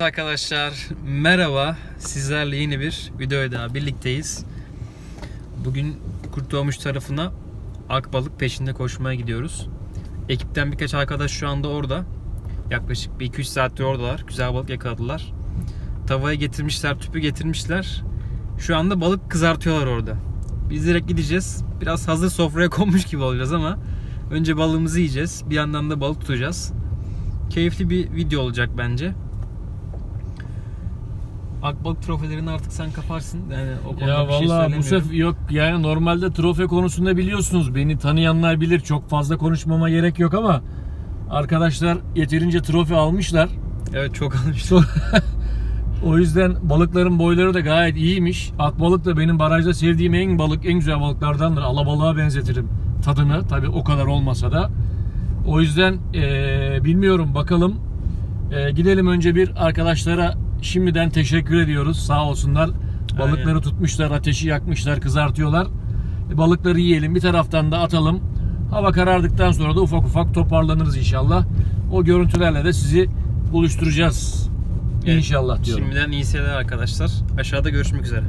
Arkadaşlar merhaba. Sizlerle yeni bir videoyla daha birlikteyiz. Bugün Kurtulmuş tarafına akbalık peşinde koşmaya gidiyoruz. Ekipten birkaç arkadaş şu anda orada. Yaklaşık bir 2-3 saattir oradalar. Güzel balık yakaladılar. Tavaya getirmişler, tüpü getirmişler. Şu anda balık kızartıyorlar orada. Biz direkt gideceğiz. Biraz hazır sofraya konmuş gibi olacağız ama önce balığımızı yiyeceğiz. Bir yandan da balık tutacağız. Keyifli bir video olacak bence. Akbalık trofelerini artık sen kaparsın. Yani o konuda Ya bir şey vallahi bu sefer yok yani normalde trofe konusunda biliyorsunuz beni tanıyanlar bilir çok fazla konuşmama gerek yok ama arkadaşlar yeterince trofe almışlar. Evet çok almış. O yüzden balıkların boyları da gayet iyiymiş. Akbalık da benim barajda sevdiğim en balık en güzel balıklardandır. Alabalığa benzetirim tadını tabi o kadar olmasa da. O yüzden eee, bilmiyorum bakalım. Eee, gidelim önce bir arkadaşlara şimdiden teşekkür ediyoruz. Sağ olsunlar. Balıkları Aynen. tutmuşlar, ateşi yakmışlar, kızartıyorlar. E, Balıkları yiyelim. Bir taraftan da atalım. Hava karardıktan sonra da ufak ufak toparlanırız inşallah. O görüntülerle de sizi buluşturacağız. Evet. İnşallah diyorum. Şimdiden iyi seyirler arkadaşlar. Aşağıda görüşmek üzere.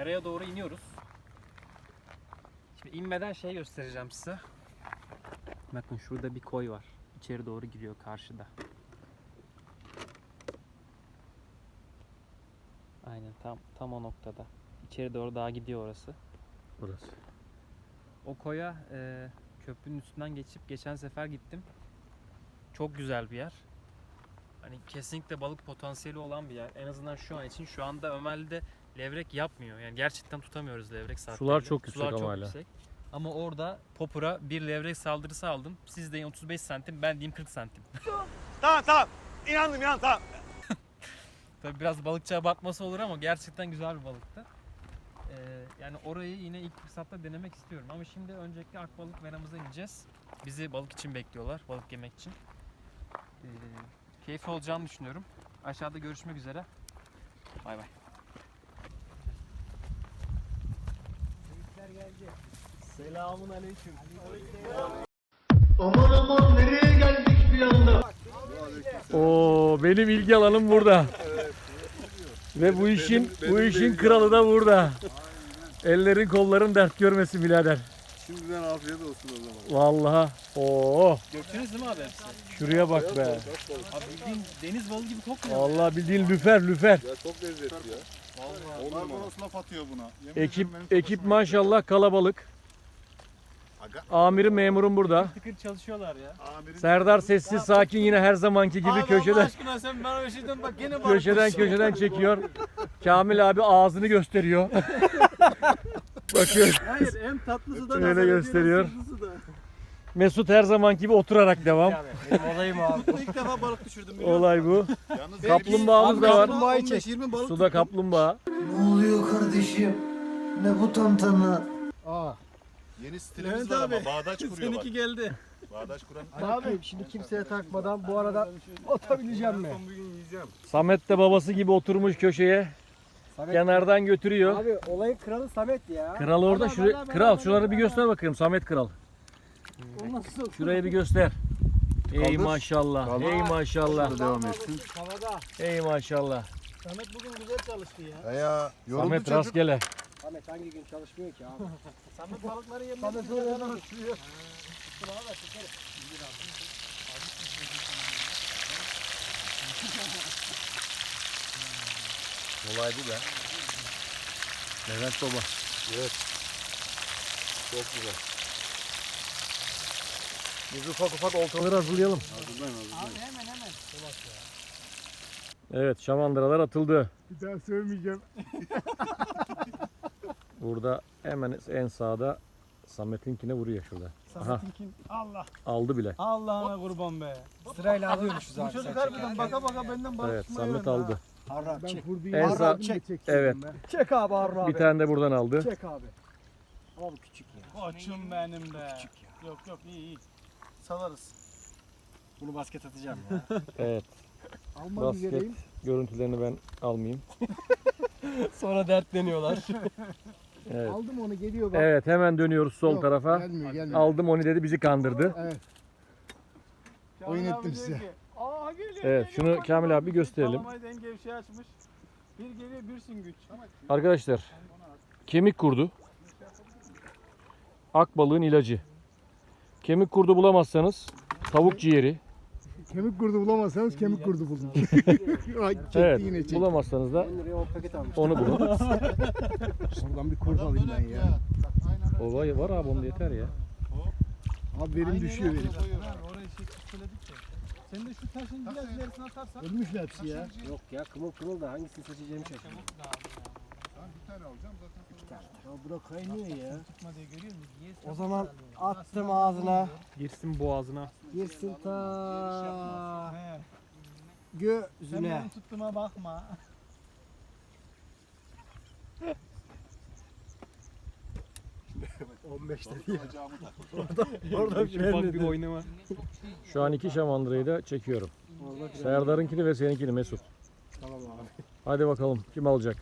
Nereye doğru iniyoruz? Şimdi inmeden şey göstereceğim size. Bakın şurada bir koy var. İçeri doğru giriyor karşıda. Aynen tam tam o noktada. İçeri doğru daha gidiyor orası. Burası. O koya e, köprünün üstünden geçip geçen sefer gittim. Çok güzel bir yer. Hani kesinlikle balık potansiyeli olan bir yer. En azından şu an için. Şu anda Ömerli'de levrek yapmıyor. Yani gerçekten tutamıyoruz levrek saatlerinde. Sular çok yüksek Sular ama çok hala. yüksek. Ama orada popura bir levrek saldırısı aldım. Siz deyin 35 santim, ben diyeyim 40 santim. Tamam tamam. İnandım inan tamam. Tabii biraz balıkçı abartması olur ama gerçekten güzel bir balıktı. Ee, yani orayı yine ilk fırsatta denemek istiyorum. Ama şimdi öncelikle akbalık meramıza ineceğiz. Bizi balık için bekliyorlar, balık yemek için. Ee, keyifli olacağını düşünüyorum. Aşağıda görüşmek üzere. Bay bay. Selamun aleyküm. Aman aman nereye geldik bir anda? Oo benim ilgi alanım burada. Ve bu işin bu işin kralı da burada. Ellerin kolların dert görmesin birader. Şimdiden afiyet olsun o zaman. Vallahi. Oo Göktünüz değil mi abi hepsi? şuraya bak be. Abi bildiğin deniz balığı gibi kokmuyor. Vallahi bildiğin lüfer lüfer. Ya çok lezzetli ya. Vallahi. Barbaros laf atıyor buna. Yemin Ekip benim ekip maşallah kalabalık. Aga. Amirim memurum burada. Tıkır çalışıyorlar ya. Amirim Serdar sessiz sakin yine her zamanki gibi Abi Allah köşeden aşkına sen bana bir şeyden bak gene köşeden köşeden çekiyor. Kamil abi ağzını gösteriyor. Bakın Hayır en tatlısı da Öyle gösteriyor. Mesut her zaman gibi oturarak devam. Benim olayım abi. İlk defa balık düşürdüm. biliyor musun? Olay bu. Yalnız Kaplumbağamız da var. Kaplumbağayı çek. 20 balık Suda kaplumbağa. Ne oluyor kardeşim? Ne bu tantana? yeni stilimiz Levent var abi, ama bağdaş kuruyor bak. Seninki geldi. Bağdaş kuran. Abi şimdi kimseye takmadan bu arada otabileceğim mi? Samet de babası gibi oturmuş köşeye. Samet, Kenardan götürüyor. Abi olayın kralı Samet ya. Kral orada. Şuraya, kral şuraları bir göster bakayım. Samet kral. Şurayı bir göster. Ey Kaldır. maşallah. Kaldır. Ey maşallah. Devam etsin. Havada. Ey maşallah. Samet bugün güzel çalıştı ya. Ya yoruldu Samet çocuk. rastgele. Samet hangi gün çalışmıyor ki abi? Samet balıkları yemek Samet öyle çalışıyor. Olay bu be. Levent baba. Çok güzel. Biz ufak ufak oltaları hazırlayalım. Hazırlayın hazırlayın. hemen hemen. Evet şamandıralar atıldı. Bir daha sövmeyeceğim. Burada hemen en sağda Samet'inkine vuruyor şurada. Aha Samet'in Allah. aldı bile. Allah'ına kurban be. Sırayla alıyormuşuz Bu abi. çocuk sen harbiden baka baka benden balık Evet Samet aldı. ha. Harra çek. En sağ çek. evet Çek abi Harra abi. bir tane de buradan aldı. Çek abi. Abi küçük ya. Koçum benim be. Yok yok iyi iyi. Salarız. Bunu basket atacağım ya. Evet. Almak Basket üzereyim. görüntülerini ben almayayım. Sonra dertleniyorlar. Evet. Aldım onu geliyor bak. Evet hemen dönüyoruz sol Yok, tarafa. Gelmiyor gelmiyor. Aldım onu dedi bizi kandırdı. Evet. Oyun ettim size. Aa geliyor. Evet şunu Kamil abi gösterelim. Kalamayı bir şey açmış. Bir geliyor bir süngüç. Arkadaşlar kemik kurdu. Akbalığın ilacı. Kemik kurdu bulamazsanız tavuk ciğeri. Kemik kurdu bulamazsanız kemik kurdu. Ay, çekti Evet yine çekti. bulamazsanız da onu bulun. Oradan bir kurt alayım ben ya. O var, var abi onda yeter ya. Abi verim düşüyor verim. Orayı şey söyledik ya. Sen de şu taşın biraz ilerisine atarsan. Ölmüşler hepsi ya. Yok ya kımıl kımıl da hangisini seçeceğimi şaşırdım. Ya bura kaynıyor ya. Tutma diye görüyor musun? O zaman attım ağzına. Girsin boğazına. Girsin ta He. Sen gözüne. benim tuttuğuma bakma. Orada bir oynama. Şu an iki şamandırayı da çekiyorum. Serdar'ınkini ve seninkini Mesut. Tamam abi. Hadi bakalım kim alacak?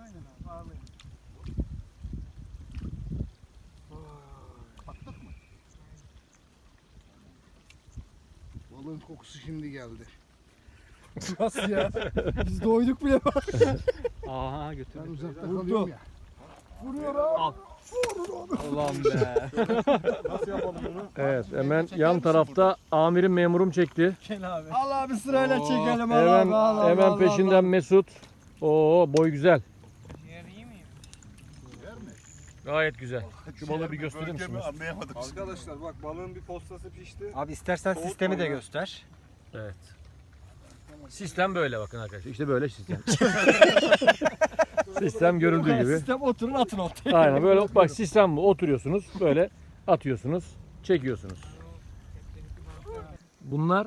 Aynen abi. Bağlayın. Balığın kokusu şimdi geldi. Nasıl ya? Biz doyduk bile bak. Aha. Ben uzakta kalıyorum ya. Allah'ım be. Evet hemen yan tarafta amirim memurum çekti. Gel abi. Al abi sırayla çekelim. Al Hemen abi, al, al, hemen al, peşinden al. Mesut. Oo boy güzel. Ciğer iyi mi? Gayet güzel. Şu balığı bir gösterir Bölge mi anlayamadım. Arkadaşlar bak balığın bir postası pişti. Abi istersen Soğutma sistemi de ya. göster. Evet. Sistem böyle bakın arkadaşlar. İşte böyle sistem. sistem görüldüğü gibi. Sistem oturun atın ortaya. Aynen böyle bak sistem bu. Oturuyorsunuz böyle atıyorsunuz, çekiyorsunuz. Bunlar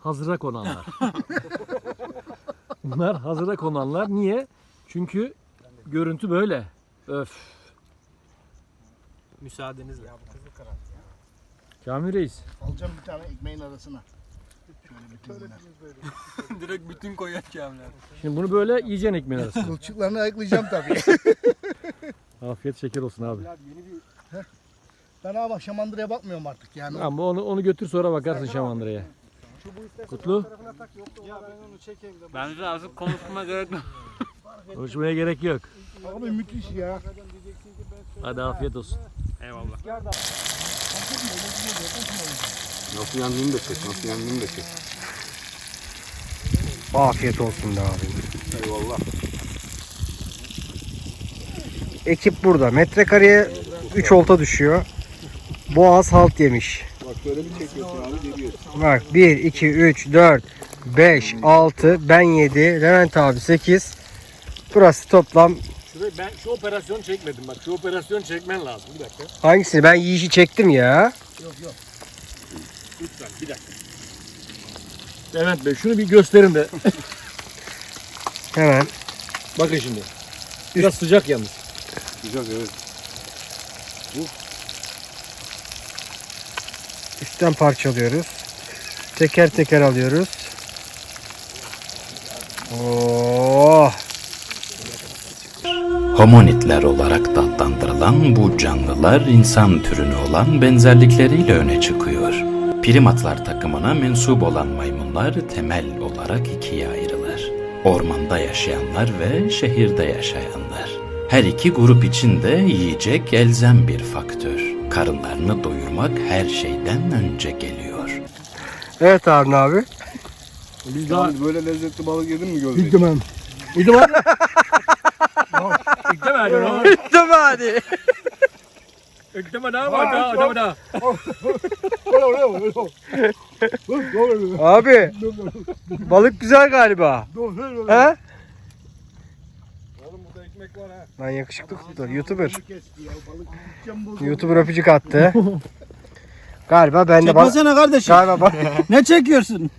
hazıra konanlar. Bunlar hazıra konanlar. Niye? Çünkü görüntü böyle. Öf. Müsaadenizle. Kamil Reis. Alacağım bir tane ekmeğin arasına. Şöyle bütünler. Direkt bütün koyar kamler. Şimdi bunu böyle yiyeceksin ekmeğin arasına. Kılçıklarını ayıklayacağım tabii. Afiyet şeker olsun abi. ben ama şamandıraya bakmıyorum artık yani. Ama onu onu götür sonra bakarsın şamandıraya. Kutlu. Ya ben onu çekeyim de. Ben de artık konuşma gerek yok. Konuşmaya gerek yok. Abi müthiş ya. Hadi afiyet olsun. Eyvallah. Nasıl yandığını da çek, nasıl yandığını da çek. Afiyet olsun be abi. Eyvallah. Ekip burada. Metrekareye 3 olta düşüyor. Boğaz halt yemiş. Bak böyle bir çekiyorsun abi geliyor. Bak 1, 2, 3, 4, 5, 6, ben 7, Levent abi 8. Burası toplam Şurayı ben şu operasyonu çekmedim bak. Şu operasyonu çekmen lazım. Bir dakika. hangisini? Ben yiyişi çektim ya. Lütfen bir dakika. Levent Bey şunu bir gösterin de. Hemen. Bakın şimdi. Biraz sıcak yalnız. Güzel evet. Üstten parçalıyoruz. Teker teker alıyoruz. Oh. Homonitler olarak da adlandırılan bu canlılar insan türüne olan benzerlikleriyle öne çıkıyor. Primatlar takımına mensup olan maymunlar temel olarak ikiye ayrılır. Ormanda yaşayanlar ve şehirde yaşayanlar. Her iki grup için de yiyecek elzem bir faktör. Karınlarını doyurmak her şeyden önce geliyor. Evet Harun abi. Biz daha böyle lezzetli balık yedin mi Gözde? Gittim ben. İlk var. İlk deme hadi. Bitti mi hadi? İlk deme daha var daha daha daha. Abi. Balık güzel galiba. He? Oğlum burada ekmek var ha. Lan yakışıklı kutlar. Youtuber. Youtuber öpücük attı. Galiba ben de balık... Çekmesene kardeşim. Galiba bak. ne çekiyorsun?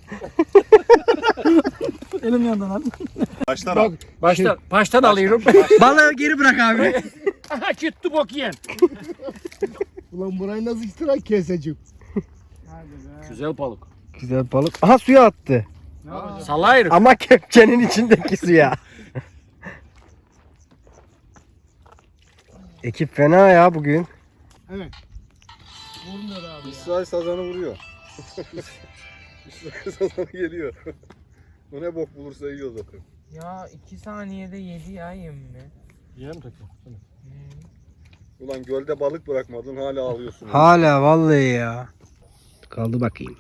Elim yandan abi. Baştan al. Baştan, baştan alıyorum. Balığı geri bırak abi. Aha çıktı bok yiyen. Ulan burayı nasıl istira keseceğim? Güzel balık. Güzel balık. Aha suya attı. Salayır. Ama kepçenin içindeki suya. Ekip fena ya bugün. Vurmuyor abi. İsrail sazanı vuruyor. İsrail sazanı geliyor. o ne bok bulursa yiyor zaten. Ya 2 saniyede yedi ya yemini. Yem takım. Ulan gölde balık bırakmadın hala ağlıyorsun. Hala vallahi ya. Kaldı bakayım.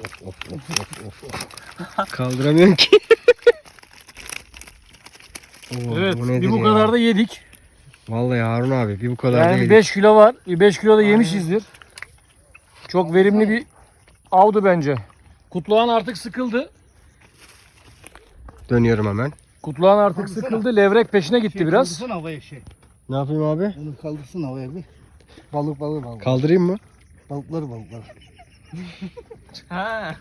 Of, of, of, of, of, of. Kaldıramıyorum ki. Oo, Evet bu bir bu ya? kadar da yedik. Vallahi Harun abi bir bu kadar da Yani yedik. 5 kilo var. Bir 5 kilo da yemişizdir. Çok verimli bir avdı bence. Kutluğan artık sıkıldı. Dönüyorum hemen. Kutluğan artık sıkıldı. Levrek peşine gitti biraz. Kaldırsın havaya şey. Ne yapayım abi? Onu kaldırsın havaya bir. Balık balık balık. Kaldırayım mı? Balıklar balıklar. Ha.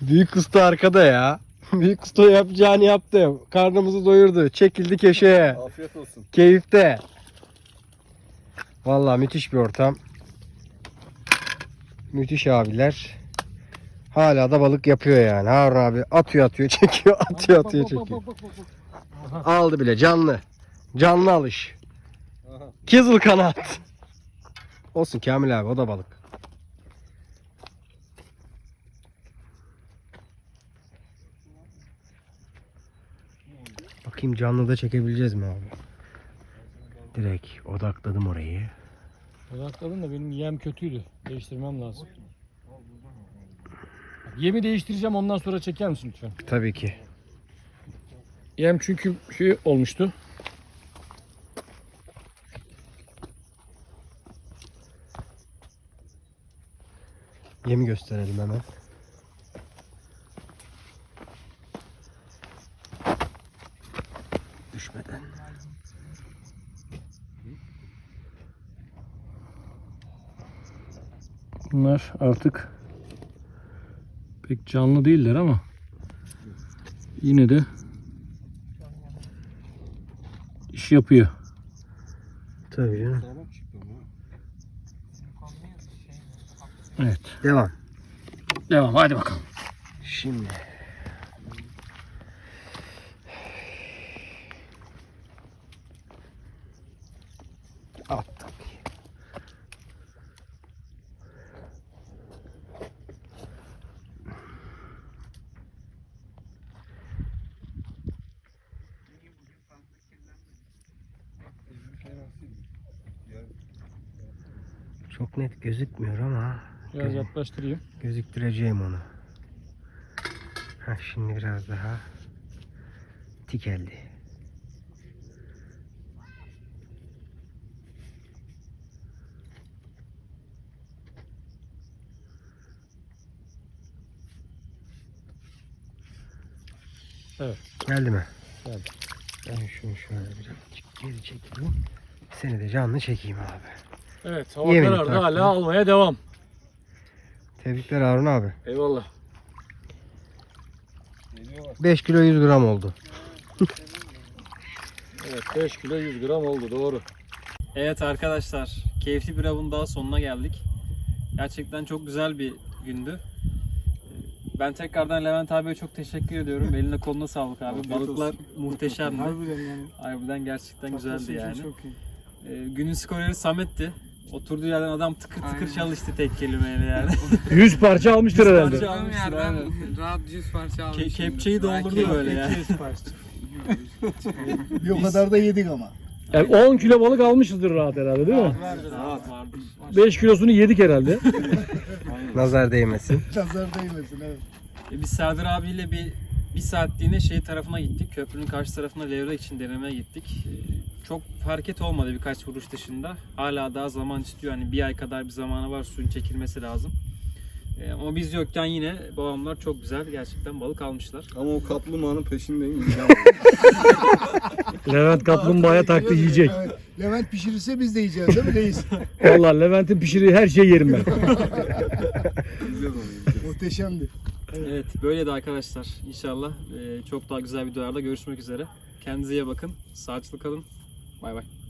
Büyük usta arkada ya. Büyük usta yapacağını yaptı. Karnımızı doyurdu. Çekildi köşeye. Afiyet olsun. Keyifte. Vallahi müthiş bir ortam. Müthiş abiler. Hala da balık yapıyor yani. Harun abi atıyor atıyor çekiyor atıyor atıyor çekiyor. Aldı bile canlı. Canlı alış. Kızıl kanat. Olsun Kamil abi o da balık. Bakayım canlı da çekebileceğiz mi abi? Direkt odakladım orayı. Odakladım da benim yem kötüydü. Değiştirmem lazım. Yemi değiştireceğim ondan sonra çeker misin lütfen? Tabii ki. Yem çünkü şey olmuştu. Yemi gösterelim hemen. Düşmeden. Bunlar artık pek canlı değiller ama yine de iş yapıyor. Tabii canım. Evet. Devam. Devam hadi bakalım. Şimdi. Net gözükmüyor ama Biraz yaklaştırayım. gözüktüreceğim onu. Ha şimdi biraz daha tikeldi. Evet. Geldi mi? Geldi. Ben şunu şöyle birazcık geri çekeyim. Seni de canlı çekeyim abi. Evet hava Yemin karardı taktım. hala almaya devam. Tebrikler Harun abi. Eyvallah. 5 kilo 100 gram oldu. Evet 5 kilo 100 gram oldu doğru. Evet arkadaşlar, keyifli bir avın daha sonuna geldik. Gerçekten çok güzel bir gündü. Ben tekrardan Levent abiye çok teşekkür ediyorum. Eline koluna sağlık abi. Balıklar muhteşemdi. Harbiden yani. Harbiden gerçekten güzeldi yani. Çok iyi. Ee, günün skoreri Samet'ti. Oturduğu yerden adam tıkır tıkır çalıştı tek kelimeyle yani. 100 parça almıştır herhalde. Parça Aldığım almıştır, yerden aynen. rahat 100 parça Ke- almışım. kepçeyi doldurdu böyle yani. Bir o kadar da yedik ama. Yani 10 kilo balık almışızdır rahat herhalde değil mi? Rahat vardır. 5 kilosunu yedik herhalde. Nazar değmesin. Nazar değmesin evet. E, biz Serdar abiyle bir bir saatliğine şey tarafına gittik. Köprünün karşı tarafına levrek için denemeye gittik. E, Çok hareket olmadı birkaç vuruş dışında. Hala daha zaman istiyor. Hani bir ay kadar bir zamanı var suyun çekilmesi lazım. E, Ama biz yokken yine babamlar çok güzel gerçekten balık almışlar. Ama o kaplumbağanın peşindeyim. Levent kaplumbağaya taktı yiyecek. Evet. Levent pişirirse biz de yiyeceğiz değil mi reis? Vallahi Levent'in pişirdiği her şeyi yerim ben. Muhteşemdi. Evet böyle de arkadaşlar. İnşallah çok daha güzel videolarda görüşmek üzere. Kendinize iyi bakın. Sağlıklı kalın. Bay bay.